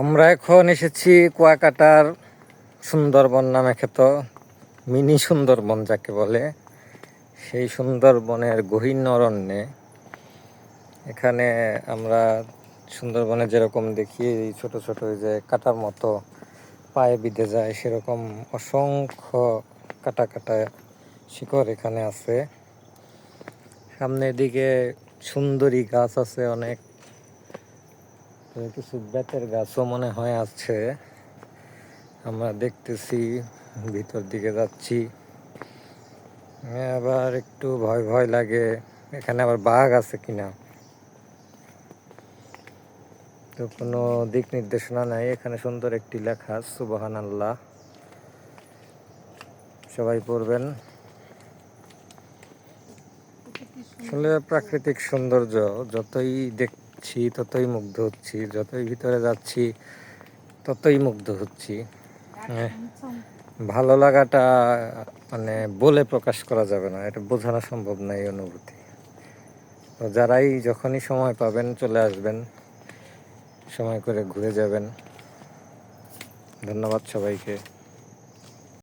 আমরা এখন এসেছি কুয়াকাটার সুন্দরবন নামে খ্যাত মিনি সুন্দরবন যাকে বলে। সেই সুন্দরবনের গহীন অরণ্যে এখানে আমরা সুন্দরবনে যেরকম দেখি, এই ছোট ছোটো যে কাটার মতো পায়ে বিঁধে যায়, সেরকম অসংখ্য কাটা কাটা শিকড় এখানে আছে। সামনের দিকে সুন্দরী গাছ আছে অনেক। কিছু বেতের গাছও মনে হয় আছে। আমরা দেখতেছি, ভিতর দিকে যাচ্ছি। আবার একটু ভয় ভয় লাগে, এখানে আবার বাঘ আছে কিনা? তো কোনো দিক নির্দেশনা নাই, এখানে সুন্দর একটি লেখা সুবহান আল্লাহ সবাই পড়বেন। আসলে প্রাকৃতিক সৌন্দর্য, যতই দেখছি ততই মুগ্ধ হচ্ছি। যতই ভিতরে যাচ্ছি, ততই মুগ্ধ হচ্ছি। হ্যাঁ। ভালো লাগাটা মানে বলে প্রকাশ করা যাবে না, এটা বোঝানো সম্ভব না এই অনুভূতি। তো যারাই যখনই সময় পাবেন, চলে আসবেন, সময় করে ঘুরে যাবেন। ধন্যবাদ সবাইকে।